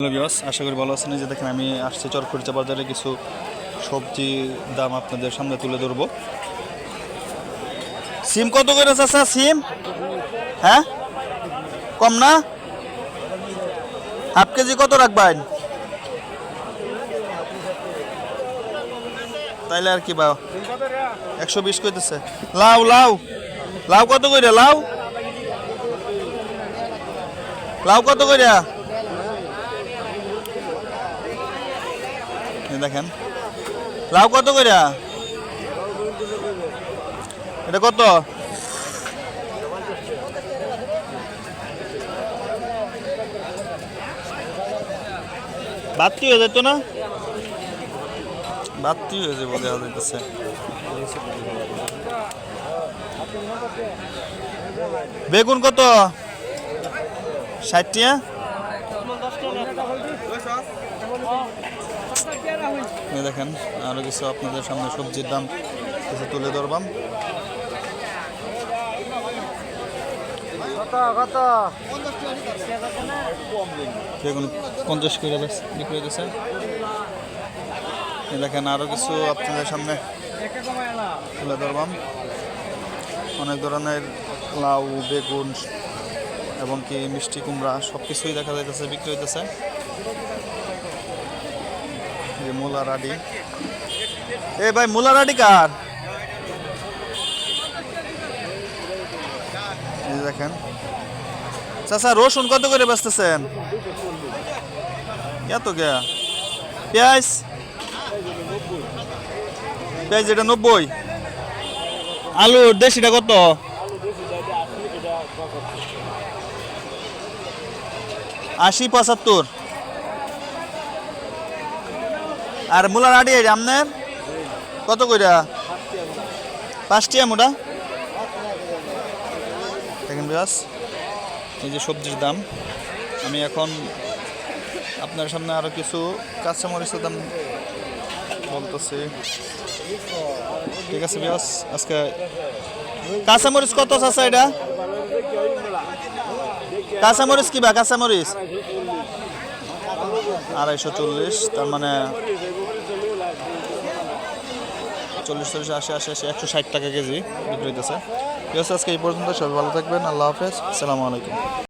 Hello বিয়স আশা করি ভালো আছেন। যে দেখেন, আমি আসছি চরখড়িচা বাজারে কিছু সবজি দাম আপনাদের সামনে তুলে ধরবো। সিম কত করে চাচা, সিম? হ্যাঁ? কম না? হাফ কেজি কত রাখবেন? তাইলে আর কি বা একশো বিশ কইতেছে। লাউ লাউ লাউ কত করে লাউ? লাউ কত করে দেখেন। লাউ কত করে এটা কত? বাত্তি হয়ে যেত না? বাত্তি হয়ে যাবে দেখা বেগুন কত? ষাট টিয়া দেখেন আরও কিছু আপনাদের সামনে সবজির দাম কিছু তুলে ধরবাম। বেগুন পঞ্চাশ করে বিক্রি হইতেছে। দেখেন আরও কিছু আপনাদের সামনে তুলে ধরবাম। অনেক ধরনের লাউ বেগুন এবং কি মিষ্টি কুমড়া সব কিছুই দেখা যাইতেছে বিক্রি হইতেছে। যে মূলা রাডি। এ ভাই, মূলা রাডি কার? দেখেন। চাচা, রসুন কত করে বেচতেছেন? এত কে? পেঁয়াজ? পেঁয়াজ এটা নব্বই। আলু দেশিটা কত? আশি পঁচাত্তর। আর মূলার আড়ি এটা আপনার? কত কইরা? পাঁচটি মোটা দেখেন বিয়াস এই যে সবজির দাম। আমি এখন আপনার সামনে আরও কিছু কাঁচামরিচের দাম বলতেছি। ঠিক আছে বিয়াস আজকে কাঁচামরিচ কত আছে এটা? কাঁচামরিচ কিবা কাঁচামরিচ? আড়াইশো চল্লিশ, তার মানে চল্লিশ চল্লিশ, আশি আশি আশি, একশো ষাট টাকা কেজি বিক্রি হইতেছে। ঠিক আছে, আজকে এই পর্যন্ত সবাই ভালো থাকবেন, আল্লাহ হাফেজ, আসসালামু আলাইকুম।